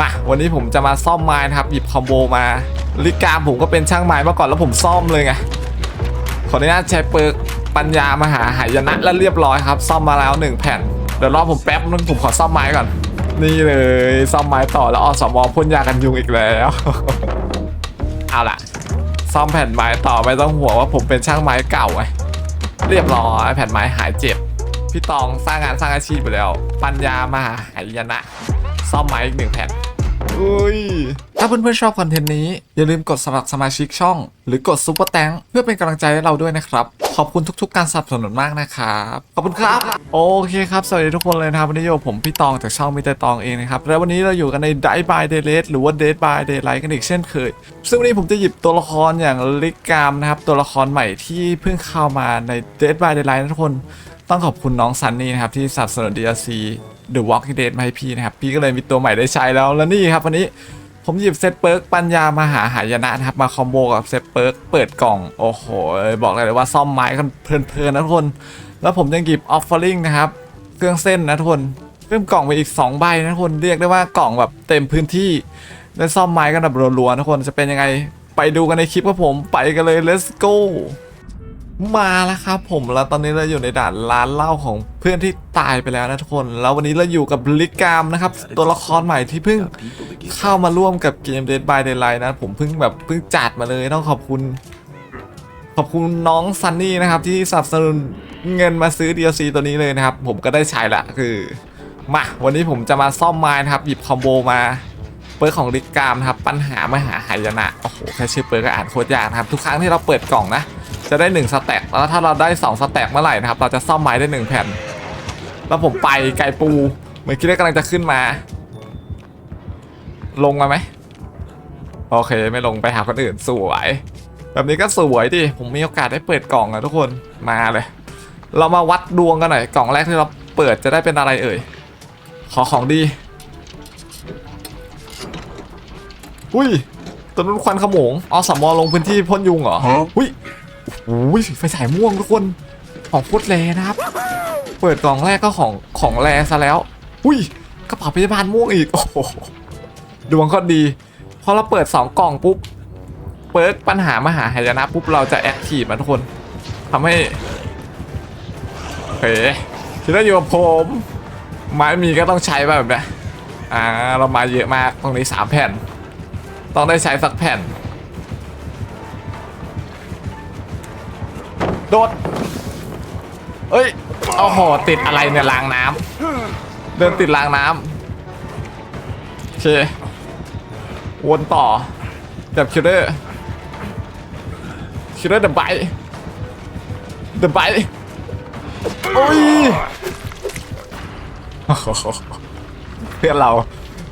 มาวันนี้ผมจะมาซ่อมไม้นะครับหยิบคอมโบมาลิกามผมก็เป็นช่างไม้มาก่อนแล้วผมซ่อมเลยไงขออนุญาตใช้เปิร์กปัญญามหาหายนะแล้วเรียบร้อยครับ ซ่อมมาแล้วหนึ่งแผ่นเดี๋ยวรอผมแป๊บนึงผมขอซ่อมไม้ก่อน นี่เลยซ่อมไม้ต่อแล้วอสมอพ่นยากันยุงอีกแล้ว เอาล่ะ ซ่อมแผ่นไม้ต่อไม่ต้องห่วงว่าผมเป็นช่างไม้เก่าไงเรียบร้อยแผ่นไม้หายเจ็บ พี่ตองสร้างงานสร้างอาชีพไปแล้ว ปัญญามหาหายนะ ซ่อมไม้อีกหนึ่งแผ่นอุ้ยถ้าเพื่อนๆชอบคอนเทนต์นี้ อย่าลืมกดสมัครสมาชิกช่อง หรือกดซุปเปอร์แตงเพื่อเป็นกำลังใจให้เราด้วยนะครับ ขอบคุณทุกๆ การสนับสนุนมากนะครับ ขอบคุณครับ โอเคครับ สวัสดีทุกคนเลยนะครับ วันนี้อยู่กับผมพี่ตองจากช่องมิเตอร์ตองเองนะครับ แล้ววันนี้เราอยู่กันใน Die by Daylight หรือว่า Dead by Daylight กันอีกเช่นเคย ซึ่งวันนี้ผมจะหยิบตัวละครอย่างลิกามนะครับตัวละครใหม่ที่เพิ่งเข้ามาใน Dead by Daylight นะทุกคน ต้องขอบคุณน้องซันนี่นะครับที่สนับสนุน DLC The Walking Dead มาให้พี่นะครับ พี่ก็เลยมีตัวใหม่ได้ใช้แล้วแล้วนี่ครับวันนี้ผมหยิบเซตเปิร์กปัญญามาหาหายนะนะครับมาคอมโบกับเซตเปิร์กเปิดกล่อง โอ้โห บอกเลยว่าซ่อมไม้กันเพลินๆนะทุกคน แล้วผมยังหยิบออฟเฟอร์ลิงนะครับ เครื่องเส้นนะทุกคนเพิ่มกล่องไปอีก 2 ใบนะทุกคนเรียกได้ว่ากล่องแบบเต็มพื้นที่ได้ซ่อมไม้กันแบบรัวๆนะทุกคนจะเป็นยังไงไปดูกันในคลิปกับผมไปกันเลย let's go มาแล้วครับผมแล้วตอนนี้เราอยู่ในด่านร้านเหล้าของเพื่อนที่ตายไปแล้วนะทุกคน แล้ววันนี้เราอยู่กับลิกามนะครับ ตัวละครใหม่ที่เพิ่งเข้ามาร่วมกับเกม Dead by Daylight นะผมเพิ่งแบบเพิ่งจัดมาเลยต้องขอบคุณ ขอบคุณน้องซันนี่นะครับ ที่สนับสนุนเงินมาซื้อ DLC ตัวนี้เลยนะครับ ผมก็ได้ใช้ละคือมาวันนี้ผมจะมาซ่อมไม้นะครับ หยิบคอมโบมาเปิร์ของลิกามนะครับ ปัญหามหาหายนะโอ้โหแค่ชื่อเปิร์ก็อ่านโคตรยากนะครับ ทุกครั้งที่เราเปิดกล่องนะ จะได้ 1 สแต็กแล้วถ้าเราได้ 2 สแต็กเมื่อไหร่นะครับ เราจะซ่อมไม้ได้ 1 แผ่น แล้วผมไปไก่ปูเหมือนคิดว่ากำลังจะขึ้นมา ลงมาไหมโอเค ไม่ลงไปหาคนอื่นสวย แบบนี้ก็สวยดิ ผมมีโอกาสได้เปิดกล่องอะทุกคนมาเลย เรามาวัดดวงกันหน่อยกล่องแรกที่เราเปิดจะได้เป็นอะไรเอ่ยขอของดีอุ้ยตัวนู้นควันขโมงอสมอลงพื้นที่พ่นยุงเหรออุ้ย โอ้ยไฟฉายม่วงทุกคนของโคตรแรนะครับ เปิดกล่องแรกก็ของของแรซะแล้ว อุ้ยกระเป๋าพยาบาลม่วงอีก โอ้โหดวงก็ดีพอเราเปิด 2 กล่องปุ๊บเปิดปัญหามหาหายนะปุ๊บเราจะแอคทีฟนะทุกคนทำให้เฮ้ยที่เราอยู่กับผมไม้มีก็ต้องใช้แบบนี้อ่าเรามาเยอะมากตรงนี้ 3 แผ่น ต้องได้ใช้สักแผ่น โดด เอ้ยโอ้โหติดอะไรเนี่ยรางน้ำเดินติดรางน้ำเควนต่อแบบคิลเลอร์คิลเลอร์เดอะไบเดอะไบโอ้ยโอ้โหเพื่อนเรา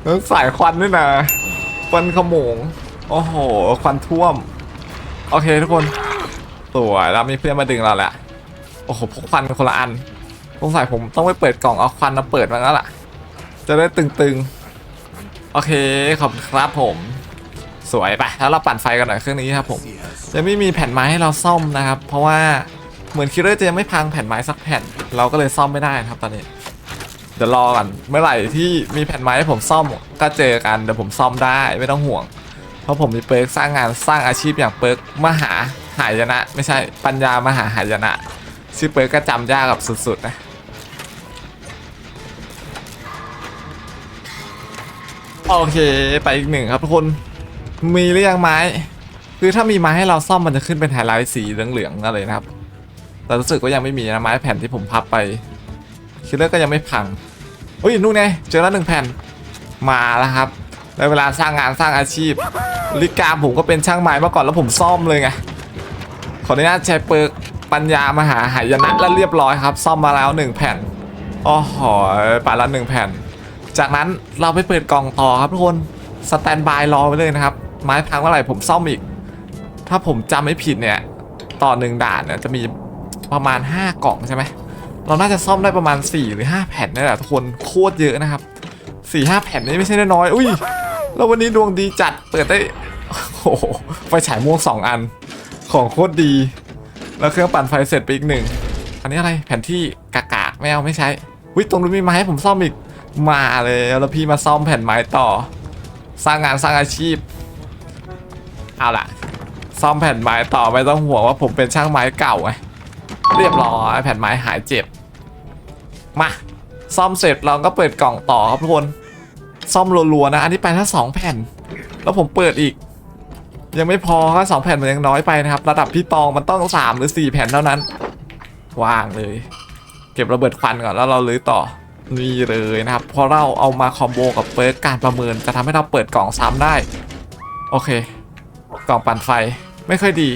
ต้องสายควันด้วยนะควันขโมง โอ้โห ควันท่วม โอเคทุกคน ตัวแล้วมีเพื่อนมาดึงเราแหละโอ้โหพกควันคนละอันสงสัยผมต้องไปเปิดกล่องเอาควันมาเปิดมาแล้วล่ะ จะได้ตึงๆ โอเคขอบคุณครับผมสวยไปแล้วเราปั่นไฟกันหน่อยเครื่องนี้ครับผมยังไม่มีแผ่นไม้ให้เราซ่อมนะครับ เพราะว่าเหมือนคิลเลอร์จะยังไม่พังแผ่นไม้สักแผ่น เราก็เลยซ่อมไม่ได้นะครับตอนนี้ เดี๋ยวรอก่อนเมื่อไหร่ที่มีแผ่นไม้ให้ผมซ่อมก็เจอกันเดี๋ยวผมซ่อมได้ไม่ต้องห่วง เพราะผมมีเปิร์กสร้างงานสร้างอาชีพอย่างเปิร์กมหา หายนะ ไม่ใช่ปัญญามหาหายนะชื่อเปิร์ก็จำยากกับสุดๆนะโอเคไปอีกหนึ่งครับทุกคนมีหรือยังไม้คือถ้ามีไม้ให้เราซ่อมมันจะขึ้นเป็นไฮไลท์สีเหลืองๆอะไรนะครับ แต่รู้สึกว่ายังไม่มีนะไม้แผ่นที่ผมพับไปคิลเลอร์ก็ยังไม่พังอุ้ยนู่นไงเจอแล้วหนึ่งแผ่นมาแล้วครับในเวลาสร้างงานสร้างอาชีพลิกาผมก็เป็นช่างไม้มาก่อนแล้วผมซ่อมเลยไง ขออนุญาตใช้เปิร์กปัญญามหาหายนะแล้วเรียบร้อยครับ ซ่อมมาแล้ว 1 แผ่นอ๋อหอยไปแล้วหนึ่งแผ่น จากนั้นเราไปเปิดกล่องต่อครับทุกคนสแตนบายรอไว้เลยนะครับ ไม้พังเมื่อไหร่ผมซ่อมอีก ถ้าผมจำไม่ผิดเนี่ย ต่อหนึ่งด่านเนี่ยจะมีประมาณ 5 กล่องใช่ไหมเราน่าจะซ่อมได้ประมาณ 4 หรือ 5 แผ่นนี่แหละทุกคนโคตรเยอะนะครับ4 5แผ่นนี่ไม่ใช่น้อยอุ้ยแล้ววันนี้ดวงดีจัดเปิดได้โอ้โหไฟฉายม่วงสองอัน ของโคตรดี แล้วเครื่องปั่นไฟเสร็จไปอีกหนึ่ง อันนี้อะไรแผนที่กากากๆไม่เอาไม่ใช้วิตรงนู้นมีไม้ให้ผมซ่อมอีก มาเลยแล้วพี่มาซ่อมแผ่นไม้ต่อ สร้างงานสร้างอาชีพ เอาล่ะ ซ่อมแผ่นไม้ต่อไม่ต้องห่วงว่าผมเป็นช่างไม้เก่าไงเรียบร้อยแผ่นไม้หายเจ็บ มาซ่อมเสร็จเราก็เปิดกล่องต่อครับทุกคน ซ่อมรัวๆนะ อันนี้ไปแค่สองแผ่น แล้วผมเปิดอีก ยังไม่พอแค่สองแผ่นมันยังน้อยไปนะครับ ระดับพี่ตองมันต้องสามหรือสี่แผ่นเท่านั้นวางเลย เก็บระเบิดควันก่อนแล้วเราลื้อต่อนี่เลยนะครับพอเราเอามาคอมโบกับเปิร์กการประเมินจะทำให้เราเปิดกล่องซ้ำได้ โอเค กล่องปั่นไฟไม่ค่อยดี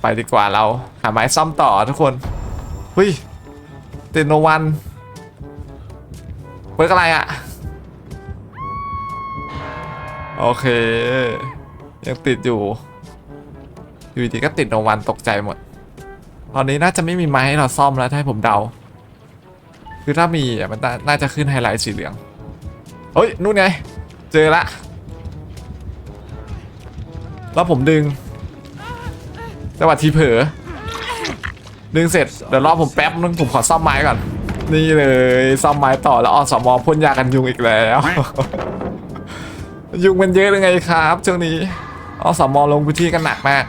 ไปดีกว่าเราหาไม้ซ่อมต่อทุกคนเฮ้ยเตนโนวันเปิร์กอะไรอะ โอเค ยังติดอยู่อยู่ดีก็ติดโนวันตกใจหมด ตอนนี้น่าจะไม่มีไม้ให้เราซ่อมแล้วถ้าให้ผมเดา คือถ้ามีมันน่าน่าจะขึ้นไฮไลท์สีเหลืองเฮ้ยนู่นไง เจอละ แล้วผมดึงจังหวะทีเผลอดึงเสร็จเดี๋ยวรอผมแป๊บนึงผมขอซ่อมไม้ก่อน นี่เลยซ่อมไม้ต่อแล้วอสมอพ่นยากันยุงอีกแล้ว ยุงมันเยอะเลยไงครับช่วงนี้อสมอลงพื้นที่กันหนักมาก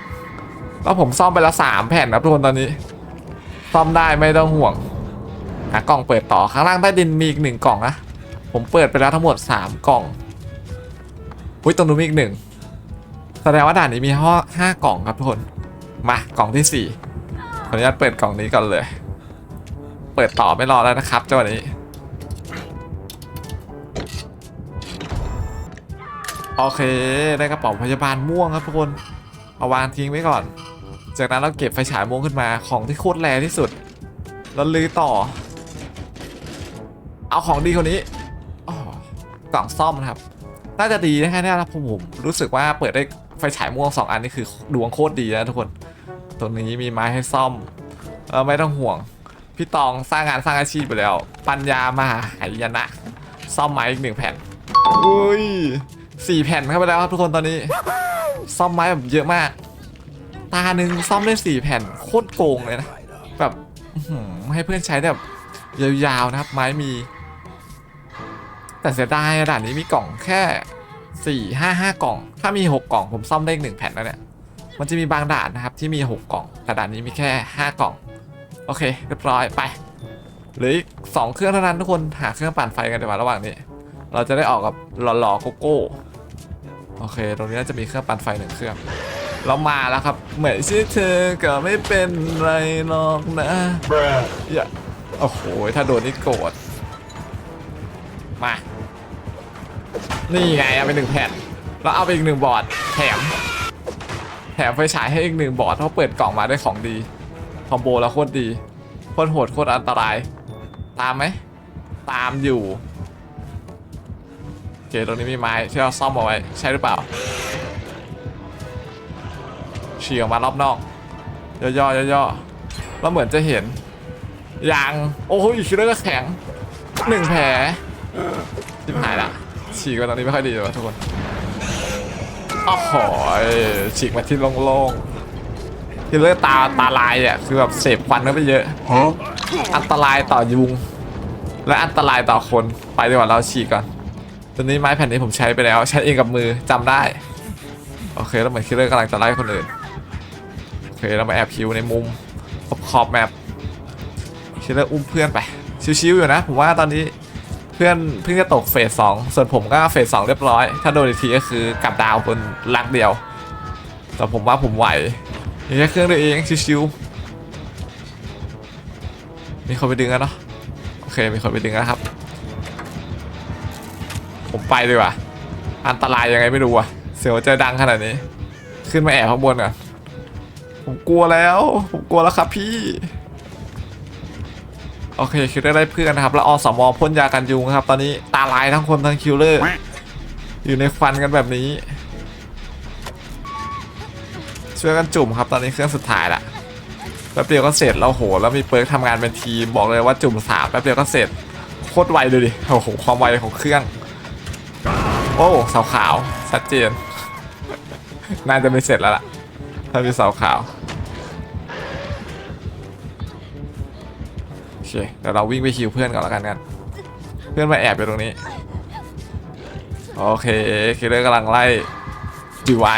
แล้วผมซ่อมไปแล้วสามแผ่นครับทุกคนตอนนี้ ซ่อมได้ไม่ต้องห่วงหากล่องเปิดต่อข้างล่างใต้ดินมีอีกหนึ่งกล่องนะผมเปิดไปแล้วทั้งหมด3กล่องอุ้ยตรงนู้นมีอีกหนึ่งแสดงว่าด่านนี้มีห้าห้ากล่องครับทุกคนมากล่องที่สี่ขออนุญาตเปิดกล่องนี้ก่อนเลย เปิดต่อไม่รอแล้วนะครับจังหวะนี้ โอเค ได้กระเป๋าพยาบาลม่วงครับทุกคน เอาวางทิ้งไว้ก่อน จากนั้นเราเก็บไฟฉายม่วงขึ้นมาของที่โคตรแรงที่สุด แล้วลือต่อ เอาของดีคนนี้อ๋อกล่องซ่อมนะครับ น่าจะดีนะแค่นี้นะผมผมรู้สึกว่าเปิดได้ไฟฉายม่วงสองอันนี่คือดวงโคตรดีนะทุกคน ตรงนี้มีไม้ให้ซ่อมแล้วไม่ต้องห่วง พี่ตองสร้างงานสร้างอาชีพไปแล้ว ปัญญามาหายนะ ซ่อมไม้อีกหนึ่งแผ่นอุ้ย สี่แผ่นเข้าไปแล้วครับทุกคนตอนนี้ ซ่อมไม้แบบเยอะมาก ตาหนึ่งซ่อมได้สี่แผ่นโคตรโกงเลยนะ แบบอื้อหือให้เพื่อนใช้แบบยาวๆนะครับ ไม้มี แต่เสียดายอะด่านนี้มีกล่องแค่สี่ห้าห้ากล่อง ถ้ามีหกกล่องผมซ่อมได้อีกหนึ่งแผ่นแล้วเนี่ยมันจะมีบางด่านนะครับที่มีหกกล่อง แต่ด่านนี้มีแค่ห้ากล่อง โอเคเรียบร้อยไปเหลืออีกสองเครื่องเท่านั้นทุกคนหาเครื่องปั่นไฟกันดีกว่าระหว่างนี้ เราจะได้ออกกับหล่อๆโกโก้ โอเค ตรงนี้น่าจะมีเครื่องปั่นไฟหนึ่งเครื่อง เรามาแล้วครับ เหมือนชื่อเธอก็ไม่เป็นไรหรอกนะอย่าโอ้โห ถ้าโดนนี่โกรธ มา นี่ไงเอาไปหนึ่งแผ่น แล้วเอาไปอีกหนึ่งบอร์ด แถม แถมไฟฉายให้อีกหนึ่งบอร์ดเพราะเปิดกล่องมาได้ของดี คอมโบแล้วโคตรดี โคตรโหดโคตรอันตราย ตามไหม ตามอยู่โอ เคตรงนี้มีไม้ที่เราซ่อมเอาไว้ใช่หรือเปล่าฉีกออกมารอบนอกย่อๆย่อๆแล้วเหมือนจะเห็นยางโอ้โหคิดว่าก็แข็งหนึ่งแผลทิบหายละฉีกไปตอนนี้ไม่ค่อยดีเลยว่ะทุกคนโอ้โหฉีกมาที่โล่งๆที่เลือดตาตาลายอะคือแบบเสพควันเข้าไปเยอะอันตรายต่อยุง และอันตรายต่อคนไปดีกว่าเราฉีกก่อน ตัวนี้ไม้แผ่นนี้ผมใช้ไปแล้ว ใช้เองกับมือจำได้ โอเคแล้วเหมือนคิลเลอร์กำลังจะไล่คนอื่นโอเคเรามาแอบคิวในมุมขอบขอบแมปคิลเลอร์อุ้มเพื่อนไปชิวๆอยู่นะผมว่าตอนนี้เพื่อนเพิ่งจะตกเฟสสองส่วนผมก็เฟสสองเรียบร้อย ถ้าโดนทีก็คือกลับดาวบนลักเดียว แต่ผมว่าผมไหวมีแค่เครื่องเดียวเองชิวๆมีคนไปดึงแล้วเนาะโอเคมีคนไปดึงแล้วครับ ผมไปดีกว่า อันตรายยังไงไม่รู้อะเสียวใจดังขนาดนี้ ขึ้นมาแอบข้างบนก่อนผมกลัวแล้ว ผมกลัวแล้วครับพี่ โอเคคิวได้ได้เพื่อนนะครับ แล้วอสมอพ่นยากันยุงครับ ตอนนี้ตาลายทั้งคนทั้งคิวเลอร์ อยู่ในควันกันแบบนี้ ช่วยกันจุ่มครับ ตอนนี้เครื่องสุดท้ายละแป๊บเดียวก็เสร็จแล้วโห แล้วมีเปิร์กทำงานเป็นทีมบอกเลยว่าจุ่มสามแป๊บเดียวก็เสร็จโคตรไวดูดิโอ้โหความไวของเครื่อง อ้เสาขาวชัดเจน น่าจะไม่เสร็จแล้วล่ะ ถ้ามีเสาขาวโอเคเดี๋ยวเราวิ่งไปคิวเพื่อนก่อนแล้วกันกัน เพื่อนมาแอบอยู่ตรงนี้ โอเคคิลเลอร์กำลังไล่จีไว้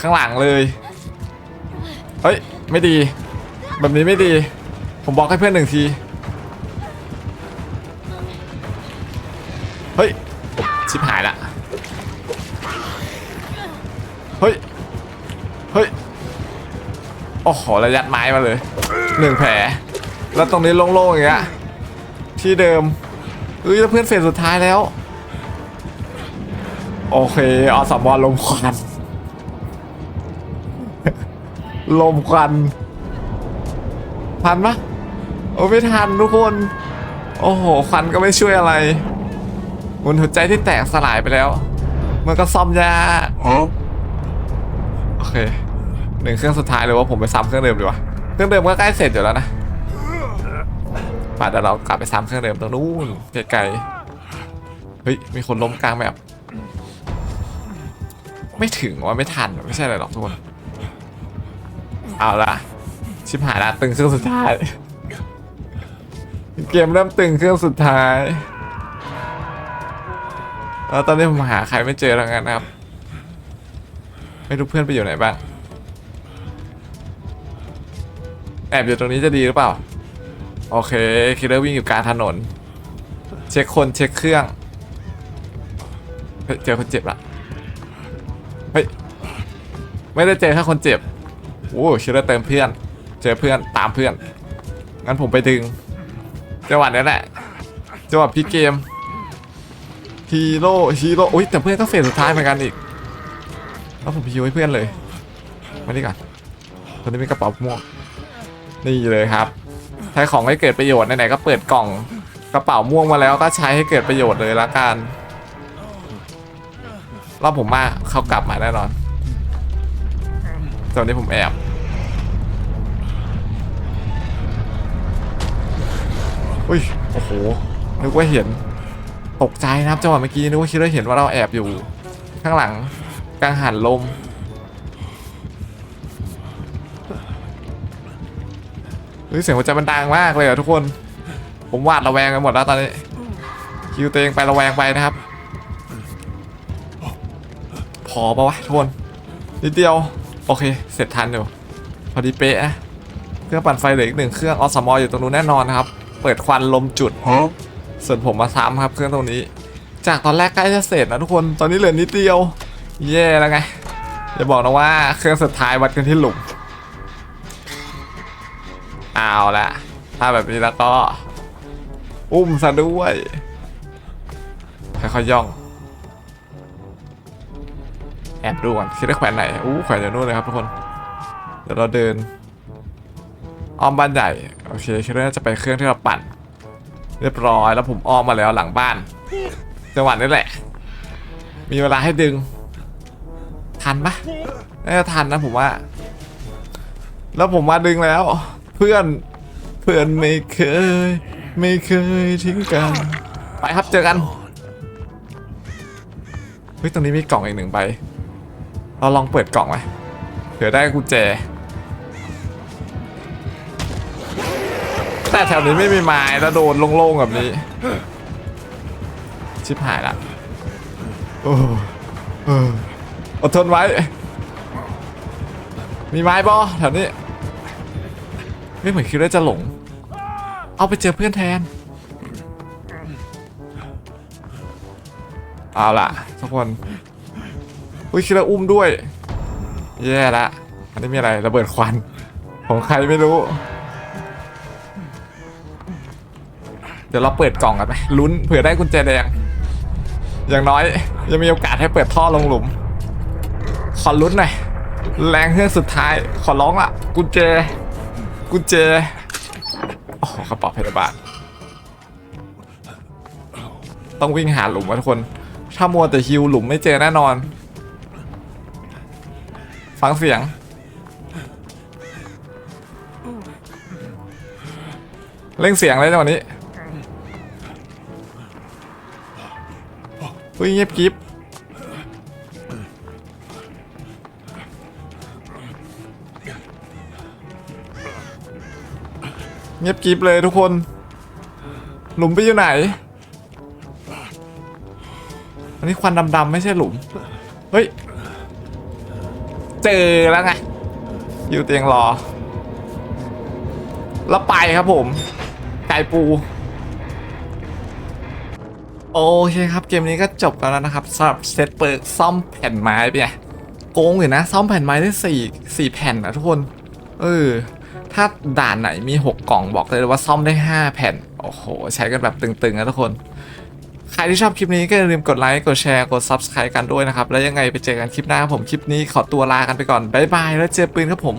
ข้างหลังเลย เฮ้ย ไม่ดี แบบนี้ไม่ดี ผมบอกให้เพื่อนหนึ่งที เฮ้ยชิบหายละ โอ้โหระยัดไม้มาเลยหนึ่งแผลแล้วตรงนี้โล่งๆอย่างเงี้ยที่เดิมเอ้ยแล้วเพื่อนเฟสสุดท้ายแล้ว โอเคอสมอลมควันลมควันทันปะโอ้ไม่ทันทุกคน โอ้โหควันก็ไม่ช่วยอะไรบนหัวใจที่แตกสลายไปแล้ว มันก็ซ่อมยากโอเค หนึ่งเครื่องสุดท้ายเลยว่าผมไปซ้ำเครื่องเดิมดีกว่าเครื่องเดิมก็ใกล้เสร็จอยู่แล้วนะป่าเดี๋ยวเรากลับไปซ้ำเครื่องเดิมตรงนู้นไกลๆเฮ้ยมีคนล้มกลางแบบ ไม่ถึงว่าไม่ทันไม่ใช่อะไรหรอกทุกคนเอาละชิบหายละตึงเครื่องสุดท้ายเกมเริ่มตึงเครื่องสุดท้ายแล้วตอนนี้ผมหาใครไม่เจอแล้วกันนะครับ ไม่รู้เพื่อนไปอยู่ไหนบ้าง แอบอยู่ตรงนี้จะดีหรือเปล่า โอเคคิลเลอร์วิ่งอยู่กลางถนน เช็คคนเช็คเครื่องเจอคนเจ็บละเฮ้ยไม่ได้เจอแค่คนเจ็บโอ้คิลเลอร์เติมเพื่อน เจอเพื่อนตามเพื่อนงั้นผมไปดึงจังหวะนี้แหละจังหวะพี่เกมฮีโร่ฮีโร่โอ้ยแต่เพื่อนก็เฟสสุดท้ายเหมือนกันอีกแล้วผมพิวให้เพื่อนเลยมานี่ก่อนตอนนี้มีกระเป๋าม่วง นี่เลยครับ ใช้ของให้เกิดประโยชน์ไหนๆก็เปิดกล่องกระเป๋าม่วงมาแล้วก็ใช้ให้เกิดประโยชน์เลยละกันรอบผมมาเขากลับมาแน่นอนตอนนี้ผมแอบอุ้ยโอ้โหนึกว่าเห็นตกใจนะครับจังหวะเมื่อกี้นึกว่าคิดว่าเห็นว่าเราแอบอยู่ ข้างหลังกลางหันลม ฮ้ยเสียงหัวใจมันดังมากเลยอะทุกคน ผมหวาดระแวงกันหมดแล้วตอนนี้ คิวตัวเองไประแวงไปนะครับ พอปะวะทุกคนนิดเดียว โอเค เสร็จทันอยู่พอดีเป๊ะนะเครื่องปั่นไฟเหลืออีกหนึ่งเครื่องออสมออยู่ตรงนู้นแน่นอนนะครับ เปิดควันลมจุดส่วนผมมาซ้ำครับเครื่องตรงนี้ จากตอนแรกใกล้จะเสร็จนะทุกคนตอนนี้เหลือนิดเดียวแย่แล้วไงอย่าบอกนะว่าเครื่องสุดท้ายวัดกันที่หลุม เอาละถ้าแบบนี้แล้วก็ อุ้มซะด้วยค่อยๆย่อง แอบดูก่อนคิดได้แขวนไหนอู้แขวนอยู่นู่นเลยครับทุกคน เดี๋ยวเราเดินอ้อมบ้านใหญ่โอเคคิดว่าน่าจะไปเครื่องที่เราปั่น เรียบร้อยแล้วผมอ้อมมาแล้วหลังบ้าน จังหวะนี้แหละ มีเวลาให้ดึง ทันปะน่าจะทันนะผมว่า แล้วผมมาดึงแล้ว เพื่อน เพื่อนไม่เคย ไม่เคยทิ้งกัน ไปครับเจอกัน เฮ้ยตรงนี้มีกล่องอีกหนึ่งใบ เราลองเปิดกล่องไหมเผื่อได้กุญแจ แต่แถวนี้ไม่มีไม้แล้วโดนโล่งๆแบบนี้ ชิบหายละโอ้เอออดทนไว้ มีไม้บอแถวนี้ ไม่เหมือนคิดว่าจะหลง เอาไปเจอเพื่อนแทน เอาล่ะทุกคนอุ้ยคิดว่าอุ้มด้วย แย่ละอันนี้มีอะไรระเบิดควัน ของใครไม่รู้ เดี๋ยวเราเปิดกล่องกันไหมลุ้นเผื่อได้กุญแจแดง อย่างน้อยยังมีโอกาสให้เปิดท่อลงหลุม ขอลุ้นหน่อย แรงเครื่องสุดท้าย ขอร้องละกุญแจ กุญแจโอ้กระเป๋าพยาบาล ต้องวิ่งหาหลุมวะทุกคน ถ้ามัวแต่ฮิวหลุมไม่เจอแน่นอน ฟังเสียงเร่งเสียงเลยจังหวะนี้อุ้ยเงียบกริ เงียบกริบเลยทุกคน หลุมไปอยู่ไหน อันนี้ควันดำๆไม่ใช่หลุม เฮ้ย เจอแล้วไง อยู่เตียงรอ แล้วไปครับผม ไก่ปู โอเคครับเกมนี้ก็จบแล้วนะครับสำหรับเซตเปิร์กซ่อมแผ่นไม้ไปไงโกงอยู่นะ ซ่อมแผ่นไม้ได้สี่สี่แผ่นนะทุกคน เออ ถ้าด่านไหนมี 6 กล่องบอกเลยว่าซ่อมได้ 5 แผ่น โอ้โห ใช้กันแบบตึงๆนะทุกคน ใครที่ชอบคลิปนี้ก็อย่าลืมกดไลค์ กดแชร์ กด Subscribe กันด้วยนะครับ แล้วยังไงไปเจอกันคลิปหน้าครับผมคลิปนี้ขอตัวลากันไปก่อน บ๊ายบาย แล้วเจอปืนครับผม